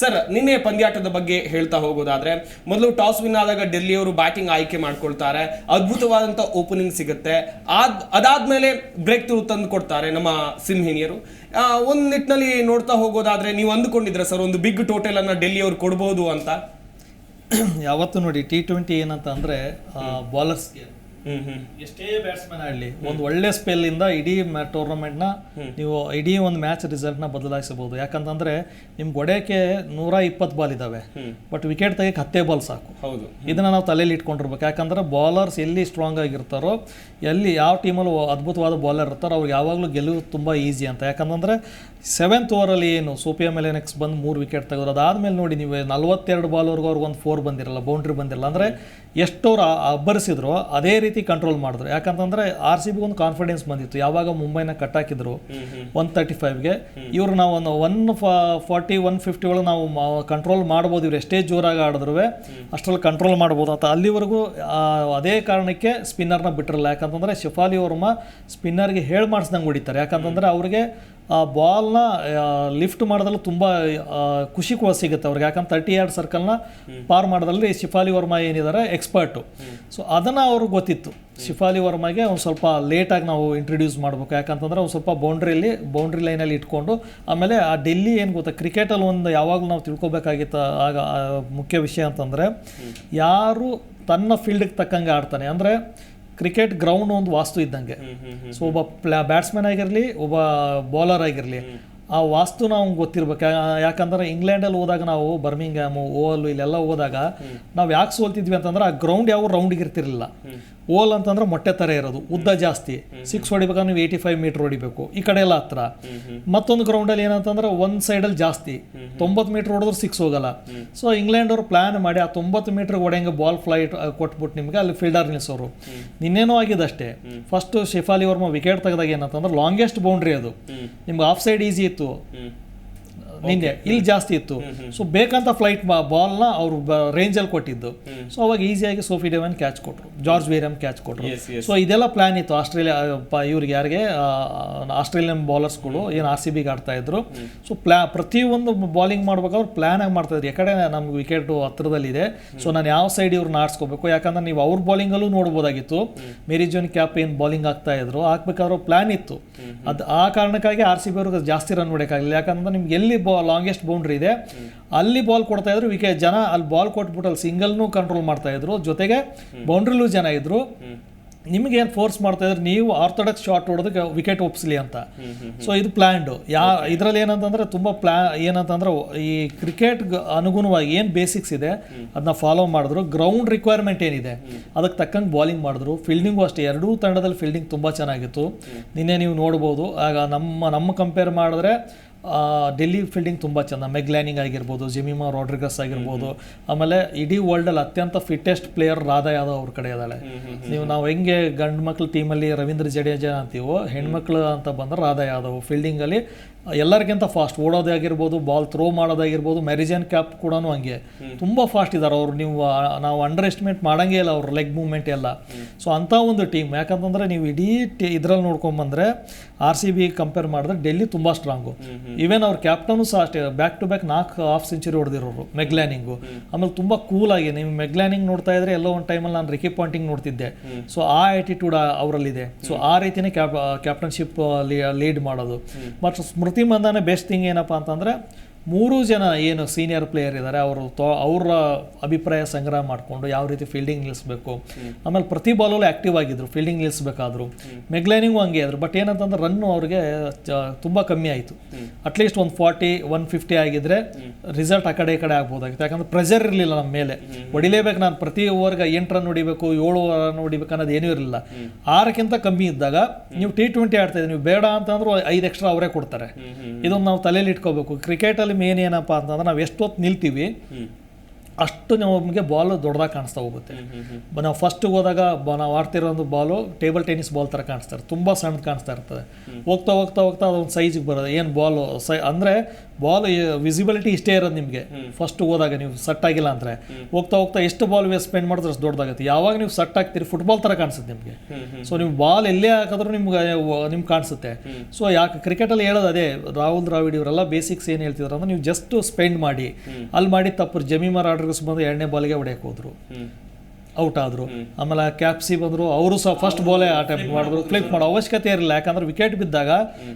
Sir, ನಿನ್ನೆ ಪಂದ್ಯಾಟದ ಬಗ್ಗೆ ಹೇಳ್ತಾ ಹೋಗೋದಾದ್ರೆ, ಮೊದಲು ಟಾಸ್ ವಿನ್ ಆದಾಗ ಡೆಲ್ಲಿಯವರು ಬ್ಯಾಟಿಂಗ್ ಆಯ್ಕೆ ಮಾಡ್ಕೊಳ್ತಾರೆ ಅದ್ಭುತವಾದಂಥ ಓಪನಿಂಗ್ ಸಿಗುತ್ತೆ. ಆದ್, ಅದಾದ್ಮೇಲೆ ಬ್ರೇಕ್ ತ್ರೂ ತಂದು ಕೊಡ್ತಾರೆ ನಮ್ಮ ಸಿಂಹಿನಿಯರು ಒಂದು ನಿಟ್ಟಿನಲ್ಲಿ ನೋಡ್ತಾ ಹೋಗೋದಾದ್ರೆ ನೀವು ಅಂದುಕೊಂಡಿದ್ರೆ ಸರ್, ಒಂದು ಬಿಗ್ ಟೋಟಲ್ ಅನ್ನ ಡೆಲ್ಲಿಯವರು ಕೊಡ್ಬೋದು ಅಂತ? ಯಾವತ್ತು ನೋಡಿ, ಟಿ ಟ್ವೆಂಟಿ ಏನಂತ ಅಂದರೆ ಬಾಲರ್ಸ್ಗೆ ಎಷ್ಟೇ ಬ್ಯಾಟ್ಸ್ಮನ್ ಆಡಲಿ ಒಂದು ಒಳ್ಳೆ ಸ್ಪೆಲ್ಲಿಂದ ಇಡೀ ಟೂರ್ನಮೆಂಟ್ನ ನೀವು ಇಡೀ ಒಂದು ಮ್ಯಾಚ್ ರಿಸಲ್ಟ್ನ ಬದಲಾಯಿಸಬಹುದು. ಯಾಕಂತಂದ್ರೆ ನಿಮ್ಗೆ ಒಡೆಯಕ್ಕೆ ನೂರ ಇಪ್ಪತ್ತು ಬಾಲ್ ಇದ್ದಾವೆ ಬಟ್ ವಿಕೆಟ್ ತೆಗಿಯಕ್ಕೆ ಹತ್ತೇ ಬಾಲ್ ಸಾಕು. ಹೌದು. ಇದನ್ನ ನಾವು ತಲೆಯಲ್ಲಿ ಇಟ್ಕೊಂಡಿರ್ಬೇಕು. ಯಾಕಂದ್ರೆ ಬಾಲರ್ಸ್ ಎಲ್ಲಿ ಸ್ಟ್ರಾಂಗ್ ಆಗಿರ್ತಾರೋ ಎಲ್ಲಿ ಯಾವ ಟೀಮಲ್ಲಿ ಅದ್ಭುತವಾದ ಬಾಲರ್ ಇರ್ತಾರೋ ಅವ್ರಿಗೆ ಯಾವಾಗಲೂ ಗೆಲುವು ತುಂಬ ಈಸಿ ಅಂತ. ಯಾಕಂತಂದ್ರೆ ಸೆವೆಂತ್ ಓವರಲ್ಲಿ ಏನು ಸೋಫಿಯಾ ಮೆಲೆನೆಕ್ಸ್ ಬಂದು ಮೂರು ವಿಕೆಟ್ ತೆಗೆದ್ರು. ಅದಾದ್ಮೇಲೆ ನೋಡಿ ನೀವು ನಲ್ವತ್ತೆರಡು ಬಾಲ್ವರೆಗೂ ಅವ್ರಿಗೆ ಒಂದು ಫೋರ್ ಬಂದಿರಲ್ಲ ಬೌಂಡ್ರಿ ಬಂದಿರಲ್ಲ. ಅಂದರೆ ಎಷ್ಟೋರು ಅಬ್ಬರಿಸಿದ್ರು ಅದೇ ರೀತಿ ಕಂಟ್ರೋಲ್ ಮಾಡಿದ್ರು. ಯಾಕಂತಂದ್ರೆ ಆರ್ ಸಿ ಬಿ ಒಂದು ಕಾನ್ಫಿಡೆನ್ಸ್ ಬಂದಿತ್ತು. ಯಾವಾಗ ಮುಂಬೈನ ಕಟ್ ಹಾಕಿದ್ರು ಒನ್ ತರ್ಟಿ ಫೈವ್ಗೆ ಇವ್ರು ನಾವು ಒಂದು ಒನ್ ಫಾರ್ಟಿ ಒನ್ ಫಿಫ್ಟಿ ಒಳಗೆ ನಾವು ಕಂಟ್ರೋಲ್ ಮಾಡ್ಬೋದು. ಇವ್ರು ಎಷ್ಟೇ ಜೋರಾಗಿ ಆಡಿದ್ರು ಅಷ್ಟರಲ್ಲಿ ಕಂಟ್ರೋಲ್ ಮಾಡ್ಬೋದು. ಅಂತ ಅಲ್ಲಿವರೆಗೂ ಅದೇ ಕಾರಣಕ್ಕೆ ಸ್ಪಿನ್ನರ್ನ ಬಿಟ್ಟಿರಲ್ಲ ಯಾಕಂತಂದ್ರೆ ಶಿಫಾಲಿ ವರ್ಮ ಸ್ಪಿನ್ನರ್ಗೆ ಹೇಳಿ ಮಾಡಿಸ್ದಂಗೆ ಹೊಡಿತಾರೆ. ಯಾಕಂತಂದ್ರೆ ಅವ್ರಿಗೆ ಆ ಬಾಲ್ನ ಲಿಫ್ಟ್ ಮಾಡೋದ್ರಲ್ಲಿ ತುಂಬ ಖುಷಿ ಕೂಡ ಸಿಗುತ್ತೆ ಅವ್ರಿಗೆ. ಯಾಕಂದ್ರೆ ತರ್ಟಿ ಎರಡು ಸರ್ಕಲ್ನ ಪಾರ್ ಮಾಡೋದ್ರಲ್ಲಿ ಶಿಫಾಲಿ ವರ್ಮಾ ಏನಿದ್ದಾರೆ ಎಕ್ಸ್ಪರ್ಟು ಸೊ ಅದನ್ನು ಅವ್ರಿಗೆ ಗೊತ್ತಿತ್ತು. ಶಿಫಾಲಿ ವರ್ಮಾಗೆ ಒಂದು ಸ್ವಲ್ಪ ಲೇಟಾಗಿ ನಾವು ಇಂಟ್ರೊಡ್ಯೂಸ್ ಮಾಡಬೇಕು. ಯಾಕಂತಂದ್ರೆ ಒಂದು ಸ್ವಲ್ಪ ಬೌಂಡ್ರಿಯಲ್ಲಿ ಬೌಂಡ್ರಿ ಲೈನಲ್ಲಿ ಇಟ್ಕೊಂಡು ಆಮೇಲೆ ಆ ಡೆಲ್ಲಿ ಏನು ಗೊತ್ತಾ ಕ್ರಿಕೆಟಲ್ಲಿ ಒಂದು ಯಾವಾಗಲೂ ನಾವು ತಿಳ್ಕೊಬೇಕಾಗಿತ್ತು ಆಗ ಮುಖ್ಯ ವಿಷಯ ಅಂತಂದರೆ ಯಾರು ತನ್ನ ಫೀಲ್ಡಿಗೆ ತಕ್ಕಂಗೆ ಆಡ್ತಾನೆ. ಅಂದರೆ ಕ್ರಿಕೆಟ್ ಗ್ರೌಂಡ್ ಒಂದು ವಾಸ್ತು ಇದ್ದಂಗೆ. ಸೊ ಒಬ್ಬ ಪ್ಲಾ ಬ್ಯಾಟ್ಸ್ಮನ್ ಆಗಿರಲಿ ಒಬ್ಬ ಬೌಲರ್ ಆಗಿರಲಿ ಆ ವಾಸ್ತು ನಾವು ಗೊತ್ತಿರ್ಬೇಕು. ಯಾಕಂದ್ರೆ ಇಂಗ್ಲೆಂಡಲ್ಲಿ ಹೋದಾಗ ನಾವು ಬರ್ಮಿಂಗ್ಯಾಮು ಓಲ್ ಇಲ್ಲೆಲ್ಲ ಹೋದಾಗ ನಾವು ಯಾಕೆ ಸೋಲ್ತಿದ್ವಿ ಅಂತಂದ್ರೆ ಆ ಗ್ರೌಂಡ್ ಯಾವ ರೌಂಡಿಗೆ ಇರ್ತಿರಲಿಲ್ಲ. ಓಲ್ ಅಂತಂದ್ರೆ ಮೊಟ್ಟೆ ಥರ ಇರೋದು ಉದ್ದ ಜಾಸ್ತಿ. ಸಿಕ್ಸ್ ಹೊಡಿಬೇಕಾದ್ರೆ ನೀವು ಏಯ್ಟಿ ಫೈವ್ ಮೀಟರ್ ಹೊಡಿಬೇಕು ಈ ಕಡೆ ಎಲ್ಲ ಹತ್ರ. ಮತ್ತೊಂದು ಗ್ರೌಂಡಲ್ಲಿ ಏನಂತಂದ್ರೆ ಒಂದು ಸೈಡಲ್ಲಿ ಜಾಸ್ತಿ. ತೊಂಬತ್ತು ಮೀಟರ್ ಹೊಡೆದ್ರೆ ಸಿಕ್ಸ್ ಹೋಗಲ್ಲ. ಸೊ ಇಂಗ್ಲೆಂಡ್ ಅವರು ಪ್ಲಾನ್ ಮಾಡಿ ಆ ತೊಂಬತ್ತು ಮೀಟರ್ ಹೊಡೆಯಂಗೆ ಬಾಲ್ ಫ್ಲೈಟ್ ಕೊಟ್ಬಿಟ್ಟು ನಿಮಗೆ ಅಲ್ಲಿ ಫೀಲ್ಡರ್ ನಿಲ್ಸೋರು. ನಿನ್ನೇನೋ ಆಗಿದೆ ಅಷ್ಟೇ. ಫಸ್ಟ್ ಶಿಫಾಲಿ ವರ್ಮ ವಿಕೆಟ್ ತೆಗೆದಾಗ ಏನಂತಂದ್ರೆ ಲಾಂಗೆಸ್ಟ್ ಬೌಂಡ್ರಿ ಅದು. ನಿಮ್ಗೆ ಆಫ್ ಸೈಡ್ ಈಸಿ ಇತ್ತು. 嗯。ನಿನ್ನೆ ಇಲ್ಲಿ ಜಾಸ್ತಿ ಇತ್ತು. ಸೊ ಬೇಕಂತ ಫ್ಲೈಟ್ ಬಾಲ್ನ ಅವರು ರೇಂಜಲ್ಲಿ ಕೊಟ್ಟಿದ್ದು. ಸೊ ಅವಾಗ ಈಸಿಯಾಗಿ ಸೋಫಿ ಡೆವನ್ ಕ್ಯಾಚ್ ಕೊಟ್ಟರು ಜಾರ್ಜ್ ವೇರಿಯಂ ಕ್ಯಾಚ್ ಕೊಟ್ಟರು. ಸೊ ಇದೆಲ್ಲ ಪ್ಲಾನ್ ಇತ್ತು. ಆಸ್ಟ್ರೇಲಿಯಾ ಇವ್ರಿಗೆ ಯಾರಿಗೆ ಆಸ್ಟ್ರೇಲಿಯನ್ ಬೌಲರ್ಸ್ಗಳು ಏನು ಆರ್ ಸಿ ಬಿಗೆ ಆಡ್ತಾ ಇದ್ರು. ಸೊ ಪ್ಲಾ ಪ್ರತಿಯೊಂದು ಬಾಲಿಂಗ್ ಮಾಡ್ಬೇಕಾದ್ರೆ ಪ್ಲಾನ್ ಆಗಿ ಮಾಡ್ತಾ ಇದ್ರು. ಯಾಕಡೆ ನಮ್ಗೆ ವಿಕೆಟ್ ಹತ್ರದಲ್ಲಿದೆ. ಸೊ ನಾನು ಯಾವ ಸೈಡ್ ಇವ್ರನ್ನ ಆಡಿಸ್ಕೋಬೇಕು? ಯಾಕಂದ್ರೆ ನೀವು ಅವ್ರ ಬಾಲಿಂಗಲ್ಲೂ ನೋಡ್ಬೋದಾಗಿತ್ತು. ಮೇರಿ ಜೋನ್ ಕ್ಯಾಪ್ ಏನು ಬೌಲಿಂಗ್ ಆಗ್ತಾ ಇದ್ರು. ಹಾಕ್ಬೇಕಾದ್ರೂ ಪ್ಲಾನ್ ಇತ್ತು. ಅದು ಆ ಕಾರಣಕ್ಕಾಗಿ ಆರ್ ಸಿ ಬಿ ಅವ್ರಿಗೆ ಜಾಸ್ತಿ ರನ್ ಹೊಡೆಯಕ್ಕಾಗಲಿಲ್ಲ. ಯಾಕಂದ್ರೆ ನಿಮ್ಗೆ ಎಲ್ಲಿ ಬಾ ಲಾಂಗೆಸ್ಟ್ ಬೌಂಡ್ರಿ ಇದೆ. ಅಲ್ಲಿ ಬಾಲ್ ಕೊಡ್ತಾ ಇದ್ರು ವಿಕೆಟ್ ಜನ ಅಲ್ಲಿ ಬಾಲ್ ಕೊಟ್ಬಿಟ್ಟು ಅಲ್ಲಿ ಸಿಂಗಲ್ನು ಕಂಟ್ರೋಲ್ ಮಾಡ್ತಾ ಇದ್ರು. ಜೊತೆಗೆ ಬೌಂಡ್ರಿಲೂ ಜನ ಇದ್ರು. ನಿಮ್ಗೆ ಏನು ಫೋರ್ಸ್ ಮಾಡ್ತಾ ಇದ್ರೆ? ನೀವು ಆರ್ಥೋಡಾಕ್ಸ್ ಶಾಟ್ ಹೊಡೆದಕ್ಕೆ ವಿಕೆಟ್ ಒಪ್ಸ್ಲಿ ಅಂತ. ಸೊ ಇದು ಪ್ಲ್ಯಾಂಡು ಯಾ ಇದರಲ್ಲಿ ಏನಂತಂದ್ರೆ ತುಂಬ ಪ್ಲಾ ಏನಂತಂದ್ರೆ ಈ ಕ್ರಿಕೆಟ್ ಅನುಗುಣವಾಗಿ ಏನು ಬೇಸಿಕ್ಸ್ ಇದೆ ಅದನ್ನ ಫಾಲೋ ಮಾಡಿದ್ರು. ಗ್ರೌಂಡ್ ರಿಕ್ವೈರ್ಮೆಂಟ್ ಏನಿದೆ ಅದಕ್ಕೆ ತಕ್ಕಂಗೆ ಬಾಲಿಂಗ್ ಮಾಡಿದ್ರು. ಫೀಲ್ಡಿಂಗು ಅಷ್ಟೇ ಎರಡೂ ತಂಡದಲ್ಲಿ ಫೀಲ್ಡಿಂಗ್ ತುಂಬ ಚೆನ್ನಾಗಿತ್ತು. ನಿನ್ನೆ ನೀವು ನೋಡ್ಬೋದು. ಆಗ ನಮ್ಮ ನಮ್ಮ ಕಂಪೇರ್ ಮಾಡಿದ್ರೆ ಡೆಲ್ಲಿ ಫೀಲ್ಡಿಂಗ್ ತುಂಬ ಚೆಂದ. ಮೆಗ್ಲ್ಯಾನಿಂಗ್ ಆಗಿರ್ಬೋದು ಜಿಮಿಮಾ ರಾಡ್ರಿಗಸ್ ಆಗಿರ್ಬೋದು. ಆಮೇಲೆ ಇಡೀ ವರ್ಲ್ಡಲ್ಲಿ ಅತ್ಯಂತ ಫಿಟ್ಟೆಸ್ಟ್ ಪ್ಲೇಯರ್ ರಾಧಾ ಯಾದವ್ ಅವ್ರ ಕಡೆ ಇದ್ದಾಳೆ. ನೀವು ನಾವು ಹೆಂಗೆ ಗಂಡು ಮಕ್ಳು ಟೀಮಲ್ಲಿ ರವೀಂದ್ರ ಜಡೇಜಾ ಅಂತೀವೋ ಹೆಣ್ಮಕ್ಳು ಅಂತ ಬಂದ್ರೆ ರಾಧಾ ಯಾದವ್. ಫೀಲ್ಡಿಂಗಲ್ಲಿ ಎಲ್ಲರಿಗಿಂತ ಫಾಸ್ಟ್ ಓಡೋದೇ ಆಗಿರ್ಬೋದು ಬಾಲ್ ಥ್ರೋ ಮಾಡೋದಾಗಿರ್ಬೋದು ಮೆರಿಜನ್ ಕ್ಯಾಪ್ ಕೂಡ ಹಂಗೆ. ತುಂಬ ಫಾಸ್ಟ್ ಇದ್ದಾರೆ ಅವ್ರು. ನೀವು ನಾವು ಅಂಡರ್ ಎಸ್ಟಿಮೇಟ್ ಮಾಡಂಗೇ ಇಲ್ಲ ಅವ್ರ ಲೆಗ್ ಮೂವ್ಮೆಂಟ್ ಎಲ್ಲ. ಸೊ ಅಂಥ ಒಂದು ಟೀಮ್ ಯಾಕಂತಂದ್ರೆ ನೀವು ಇಡೀ ಟಿ ಇದ್ರಲ್ಲಿ ನೋಡ್ಕೊಂಬಂದ್ರೆ ಆರ್ ಸಿ ಬಿ ಕಂಪೇರ್ ಮಾಡಿದ್ರೆ ಡೆಲ್ಲಿ ತುಂಬ ಸ್ಟ್ರಾಂಗು ಈವನ್ ಅವ್ರ ಕ್ಯಾಪ್ಟನು ಸಹ ಅಷ್ಟೇ ಬ್ಯಾಕ್ ಟು ಬ್ಯಾಕ್ ನಾಲ್ಕು ಹಾಫ್ ಸೆಂಚುರಿ ಹೊಡೆದಿರೋರು ಮೆಗ್ಲ್ಯಾನಿಂಗು ಆಮೇಲೆ ತುಂಬ ಕೂಲ್ ಆಗಿ ನೀವು ಮೆಗ್ಲ್ಯಾನಿಂಗ್ ನೋಡ್ತಾ ಇದ್ರೆ ಎಲ್ಲೋ ಒಂದು ಟೈಮಲ್ಲಿ ನಾನು ರಿಕಿ ಪಾಯಿಂಟಿಂಗ್ ನೋಡ್ತಿದ್ದೆ. ಸೊ ಆ ಆ್ಯಟಿಟ್ಯೂಡ್ ಅವರಲ್ಲಿದೆ. ಸೊ ಆ ರೀತಿಯೇ ಕ್ಯಾಪ್ ಕ್ಯಾಪ್ಟನ್ಶಿಪ್ ಲೀಡ್ ಮಾಡೋದು. ಮತ್ತು ಸ್ಮೃತಿ ಮಂದಾನೆ ಬೆಸ್ಟ್ ಥಿಂಗ್ ಏನಪ್ಪ ಅಂತಂದ್ರೆ ಮೂರು ಜನ ಏನು ಸೀನಿಯರ್ ಪ್ಲೇಯರ್ ಇದ್ದಾರೆ ಅವರು ತೊ ಅವರ ಅಭಿಪ್ರಾಯ ಸಂಗ್ರಹ ಮಾಡಿಕೊಂಡು ಯಾವ ರೀತಿ ಫೀಲ್ಡಿಂಗ್ ನಿಲ್ಲಿಸಬೇಕು ಆಮೇಲೆ ಪ್ರತಿ ಬಾಲಲ್ಲೂ ಆ್ಯಕ್ಟಿವ್ ಆಗಿದ್ರು ಫೀಲ್ಡಿಂಗ್ ನಿಲ್ಲಿಸಬೇಕಾದ್ರು ಮೆಗ್ಲೈನಿಂಗು ಹಂಗೆ ಇದ್ರು ಬಟ್ ಏನಂತಂದ್ರೆ ರನ್ನು ಅವ್ರಿಗೆ ತುಂಬ ಕಮ್ಮಿ ಆಯಿತು. ಅಟ್ಲೀಸ್ಟ್ ಒಂದು ಫಾರ್ಟಿ ಒನ್ ಫಿಫ್ಟಿ ಆಗಿದ್ರೆ ರಿಸಲ್ಟ್ ಆ ಕಡೆ ಈ ಕಡೆ ಆಗ್ಬೋದಾಗಿತ್ತು. ಯಾಕಂದ್ರೆ ಪ್ರೆಷರ್ ಇರಲಿಲ್ಲ ನಮ್ಮ ಮೇಲೆ. ಹೊಡಿಲೇಬೇಕು ನಾನು ಪ್ರತಿ ಓವರ್ಗೆ ಎಂಟು ರನ್ ಹೊಡಿಬೇಕು ಏಳು ರನ್ ಹೊಡಿಬೇಕು ಅನ್ನೋದು ಏನೂ ಇರಲಿಲ್ಲ. ಆರಕ್ಕಿಂತ ಕಮ್ಮಿ ಇದ್ದಾಗ ನೀವು ಟಿ ಟ್ವೆಂಟಿ ಆಡ್ತಾ ಇದ್ದೀವಿ ನೀವು ಬೇಡ ಅಂತಂದ್ರೆ ಐದು ಎಕ್ಸ್ಟ್ರಾ ಅವರೇ ಕೊಡ್ತಾರೆ. ಇದೊಂದು ನಾವು ತಲೆಯಲ್ಲಿ ಇಟ್ಕೋಬೇಕು. ಕ್ರಿಕೆಟಲ್ಲಿ ಮೇನ್ ಅಂತಂದ್ರೆ ನಾವು ಎಷ್ಟೊತ್ತು ನಿಲ್ತೀವಿ? ಅಷ್ಟು ನಮಗೆ ಬಾಲ್ ದೊಡ್ಡದಾಗಿ ಕಾಣಿಸ್ತಾ ಹೋಗುತ್ತೆ. ನಾವು ಫಸ್ಟಿಗೆ ಹೋದಾಗ ನಾವು ಆಡ್ತಿರೋ ಒಂದು ಬಾಲು ಟೇಬಲ್ ಟೆನ್ನಿಸ್ ಬಾಲ್ ಥರ ಕಾಣಿಸ್ತಾರೆ ತುಂಬ ಸಣ್ಣದು ಕಾಣಿಸ್ತಾ ಇರ್ತದೆ. ಹೋಗ್ತಾ ಹೋಗ್ತಾ ಹೋಗ್ತಾ ಅದೊಂದು ಸೈಜಿಗೆ ಬರೋದು. ಏನು ಬಾಲು ಸೈ ಅಂದರೆ ಬಾಲ್ ವಿಸಿಬಿಲಿಟಿ ಇಷ್ಟೇ ಇರೋದು ನಿಮಗೆ. ಫಸ್ಟ್ ಹೋದಾಗ ನೀವು ಸಟ್ ಆಗಿಲ್ಲ ಅಂದರೆ. ಹೋಗ್ತಾ ಹೋಗ್ತಾ ಎಷ್ಟು ಬಾಲ್ ಸ್ಪೆಂಡ್ ಮಾಡಿದ್ರೆ ಅಷ್ಟು ದೊಡ್ಡದಾಗುತ್ತೆ. ಯಾವಾಗ ನೀವು ಸಟ್ ಆಗ್ತೀರಿ ಫುಟ್ಬಾಲ್ ಥರ ಕಾಣಿಸುತ್ತೆ ನಿಮಗೆ. ಸೊ ನೀವು ಬಾಲ್ ಎಲ್ಲೇ ಹಾಕಿದ್ರು ನಿಮ್ಗೆ ನಿಮ್ಗೆ ಕಾಣಿಸುತ್ತೆ. ಸೊ ಯಾಕೆ ಕ್ರಿಕೆಟಲ್ಲಿ ಹೇಳೋದು ಅದೇ ರಾಹುಲ್ ದ್ರಾವಿಡ್ ಇವರೆಲ್ಲ ಬೇಸಿಕ್ಸ್ ಏನು ಹೇಳ್ತಿದ್ರು ಅಂದ್ರೆ ನೀವು ಜಸ್ಟ್ ಸ್ಪೆಂಡ್ ಮಾಡಿ. ಅಲ್ಲಿ ಮಾಡಿ ತಪ್ಪು ಜಮೀಮರ್ ಆರ್ಡರ್ಸ್ ಬಂದು ಎರಡನೇ ಬಾಲ್ಗೆ ಹೊಡೆಯಕ್ಕೆ ಹೋದ್ರು. ಔಟ್ ಆದ್ರು. ಆಮೇಲೆ ಕ್ಯಾಪ್ಸಿ ಬಂದರು. ಅವರು ಸಹ ಫಸ್ಟ್ ಬಾಲೇ ಅಟೆಂಪ್ಟ್ ಮಾಡಿದ್ರು. ಫ್ಲಿಪ್ ಮಾಡೋ ಅವಶ್ಯಕತೆ ಇರಲಿಲ್ಲ. ಯಾಕಂದ್ರೆ ವಿಕೆಟ್ ಬಿದ್ದಾಗ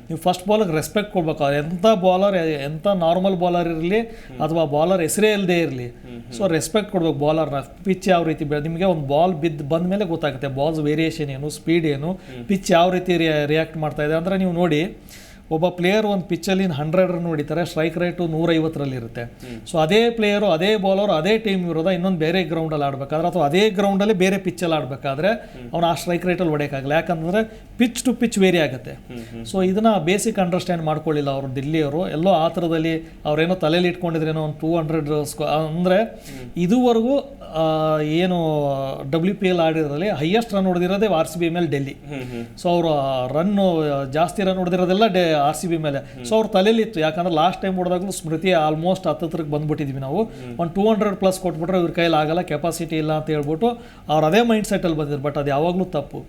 ನೀವು ಫಸ್ಟ್ ಬಾಲ್ಗೆ ರೆಸ್ಪೆಕ್ಟ್ ಕೊಡ್ಬೇಕು. ಅವ್ರು ಎಂಥ ಬಾಲರ್ ಎಂಥ ನಾರ್ಮಲ್ ಬಾಲರ್ ಇರಲಿ ಅಥವಾ ಬಾಲರ್ ಹೆಸರೇ ಇಲ್ಲದೆ ಇರಲಿ. ಸೊ ರೆಸ್ಪೆಕ್ಟ್ ಕೊಡ್ಬೇಕು ಬಾಲರ್ನ ಪಿಚ್ ಯಾವ ರೀತಿ ನಿಮಗೆ ಒಂದು ಬಾಲ್ ಬಿದ್ದು ಬಂದ ಮೇಲೆ ಗೊತ್ತಾಗುತ್ತೆ. ಬಾಲ್ಸ್ ವೇರಿಯೇಷನ್ ಏನು ಸ್ಪೀಡ್ ಏನು ಪಿಚ್ ಯಾವ ರೀತಿ ರಿಯಾಕ್ಟ್ ಮಾಡ್ತಾ ಇದೆ. ಅಂದರೆ ನೀವು ನೋಡಿ ಒಬ್ಬ ಪ್ಲೇಯರ್ ಒಂದು ಪಿಚ್ಚಲ್ಲಿ ಹಂಡ್ರೆಡ್ ರನ್ ಹೊಡಿತಾರೆ ಸ್ಟ್ರೈಕ್ ರೇಟು ನೂರೈವತ್ತರಲ್ಲಿ ಇರುತ್ತೆ. ಸೊ ಅದೇ ಪ್ಲೇಯರು ಅದೇ ಬೌಲರ್ ಅದೇ ಟೀಮ್ ಇರೋದ ಇನ್ನೊಂದು ಬೇರೆ ಗ್ರೌಂಡಲ್ಲಿ ಆಡಬೇಕಾದ್ರೆ ಅಥವಾ ಅದೇ ಗ್ರೌಂಡಲ್ಲಿ ಬೇರೆ ಪಿಚ್ಚಲ್ಲಿ ಆಡಬೇಕಾದ್ರೆ ಅವ್ನು ಆ ಸ್ಟ್ರೈಕ್ ರೇಟಲ್ಲಿ ಹೊಡೆಯೋಕ್ಕಾಗಲ್ಲ. ಯಾಕಂದರೆ ಪಿಚ್ ಟು ಪಿಚ್ ವೇರಿ ಆಗುತ್ತೆ. ಸೊ ಇದನ್ನು ಬೇಸಿಕ್ ಅಂಡರ್ಸ್ಟ್ಯಾಂಡ್ ಮಾಡ್ಕೊಳ್ಳಿಲ್ಲ ಅವರು ದಿಲ್ಲಿಯವರು. ಎಲ್ಲೋ ಆ ಥರದಲ್ಲಿ ಅವರೇನೋ ತಲೆಯಲ್ಲಿ ಇಟ್ಕೊಂಡಿದ್ರೇನೋ ಒಂದು ಟೂ ಹಂಡ್ರೆಡ್ ಸ್ಕೋ ಅಂದರೆ ಇದುವರೆಗೂ ಏನು ಡಬ್ಲ್ಯೂ ಪಿ ಎಲ್ ಆಡಿರೋದ್ರಲ್ಲಿ ಹೈಯೆಸ್ಟ್ ರನ್ ಹೊಡೆದಿರೋದೇ ಆರ್ ಸಿ ಬಿ ಮೇಲೆ ಡೆಲ್ಲಿ ಸೊ ಅವರು ರನ್ನು ಜಾಸ್ತಿ ರನ್ ಹೊಡೆದಿರೋದೆಲ್ಲ ಡೆ ಆರ್ ಸಿ ಬಿ ಮೇಲೆ. ಸೊ ಅವ್ರ ತಲೆಯಲ್ಲಿ ಇತ್ತು ಯಾಕಂದ್ರೆ ಲಾಸ್ಟ್ ಟೈಮ್ ಹೊಡೆದಾಗಲೂ ಸ್ಮೃತಿ ಆಲ್ಮೋಸ್ಟ್ ಹತ್ತತ್ರಕ್ಕೆ ಬಂದ್ಬಿಟ್ಟಿದ್ವಿ ನಾವು. ಒಂದು ಟೂ ಹಂಡ್ರೆಡ್ ಪ್ಲಸ್ ಕೊಟ್ಬಿಟ್ರೆ ಇವ್ರ ಕೈಯಲ್ಲಿ ಆಗಲ್ಲ ಕೆಪಾಸಿಟಿ ಇಲ್ಲ ಅಂತ ಹೇಳ್ಬಿಟ್ಟು ಅವ್ರು ಅದೇ ಮೈಂಡ್ ಸೆಟ್ಟಲ್ಲಿ ಬಂದಿದ್ರು ಬಟ್ ಅದು ಯಾವಾಗಲೂ ತಪ್ಪು.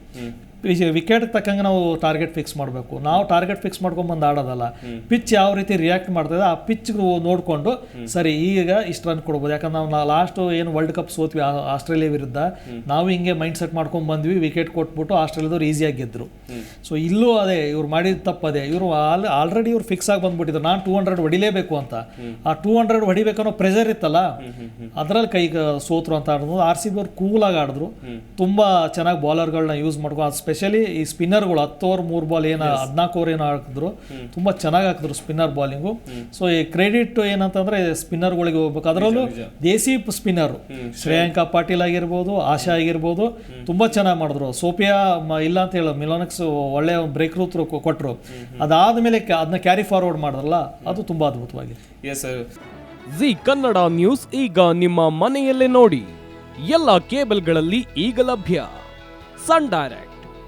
ವಿಕೆಟ್ ತಕ್ಕಂಗೆ ನಾವು ಟಾರ್ಗೆಟ್ ಫಿಕ್ಸ್ ಮಾಡಬೇಕು. ನಾವು ಟಾರ್ಗೆಟ್ ಫಿಕ್ಸ್ ಮಾಡ್ಕೊಂಬಂದು ಆಡೋದಲ್ಲ. ಪಿಚ್ ಯಾವ ರೀತಿ ರಿಯಾಕ್ಟ್ ಮಾಡ್ತದೆ ಆ ಪಿಚ್ ನೋಡಿಕೊಂಡು ಸರಿ ಈಗ ಇಷ್ಟು ರನ್ ಕೊಡ್ಬೋದು. ಯಾಕಂದ್ರೆ ನಾವು ಲಾಸ್ಟ್ ಏನು ವರ್ಲ್ಡ್ ಕಪ್ ಸೋತ್ವಿ ಆಸ್ಟ್ರೇಲಿಯಾ ವಿರುದ್ಧ ನಾವು ಹಿಂಗೆ ಮೈಂಡ್ ಸೆಟ್ ಮಾಡ್ಕೊಂಡು ಬಂದ್ವಿ ವಿಕೆಟ್ ಕೊಟ್ಬಿಟ್ಟು ಆಸ್ಟ್ರೇಲಿಯಾದವ್ರು ಈಸಿಯಾಗಿ ಗೆದ್ರು. ಸೊ ಇಲ್ಲೂ ಅದೇ ಇವ್ರು ಮಾಡಿದ ತಪ್ಪದೇ ಇವರು ಆಲ್ ಆಲ್ರೆಡಿ ಇವ್ರು ಫಿಕ್ಸ್ ಆಗಿ ಬಂದ್ಬಿಟ್ಟಿದ್ರು. ನಾನು ಟೂ ಹಂಡ್ರೆಡ್ ಹೊಡಿಲೇಬೇಕು ಅಂತ. ಆ ಟೂ ಹಂಡ್ರೆಡ್ ಹೊಡಿಬೇಕನ್ನೋ ಪ್ರೆಷರ್ ಇತ್ತಲ್ಲ ಅದರಲ್ಲಿ ಕೈಗೆ ಸೋತ್ರು ಅಂತ ಆಡಿದ್ರು ಆರ್ ಸಿ ಬಿ ಅವ್ರು ಕೂಲಾಗಿ ಆಡಿದ್ರು. ತುಂಬಾ ಚೆನ್ನಾಗಿ ಬೌಲರ್ಗಳನ್ನ ಯೂಸ್ ಮಾಡ್ಕೊಂಡು ಸ್ಪೆಷಲಿ ಈ ಸ್ಪಿನ್ನರ್ಗಳು ಹತ್ತು ಓವರ್ ಮೂರು ಬಾಲ್ ಏನು ಹದಿನಾಲ್ಕು ಓವರ್ ಏನೋ ಹಾಕಿದ್ರು ತುಂಬ ಚೆನ್ನಾಗಿ ಹಾಕಿದ್ರು ಸ್ಪಿನ್ನರ್ ಬಾಲಿಂಗು ಸೊ ಈ ಕ್ರೆಡಿಟ್ ಏನಂತಂದ್ರೆ ಸ್ಪಿನ್ನರ್ಗಳಿಗೆ ಹೋಗ್ಬೇಕು. ಅದರಲ್ಲೂ ದೇಸಿ ಸ್ಪಿನ್ನರ್ ಶ್ರೇಯಾಂಕಾ ಪಾಟೀಲ್ ಆಗಿರ್ಬೋದು ಆಶಾ ಆಗಿರ್ಬೋದು ತುಂಬ ಚೆನ್ನಾಗಿ ಮಾಡಿದ್ರು. ಸೋಫಿಯಾ ಮ- ಇಲ್ಲ ಅಂತ ಹೇಳೋ ಮಿಲೋನಕ್ಸ್ ಒಳ್ಳೆಯ ಬ್ರೇಕ್ ರೂತ್ರು ಕೊಟ್ಟರು ಅದಾದ್ಮೇಲೆ ಕ್ಯಾ- ಅದನ್ನ ಕ್ಯಾರಿ ಫಾರ್ವರ್ಡ್ ಮಾಡಿದ್ರಲ್ಲ ಅದು ತುಂಬ ಅದ್ಭುತವಾಗಿದೆ. S sir G Kannada news ಈಗ ನಿಮ್ಮ ಮನೆಯಲ್ಲೇ ನೋಡಿ. ಎಲ್ಲ ಕೇಬಲ್ಗಳಲ್ಲಿ ಈಗ ಲಭ್ಯ. ಸನ್ ಡೈರೆಕ್ಟ್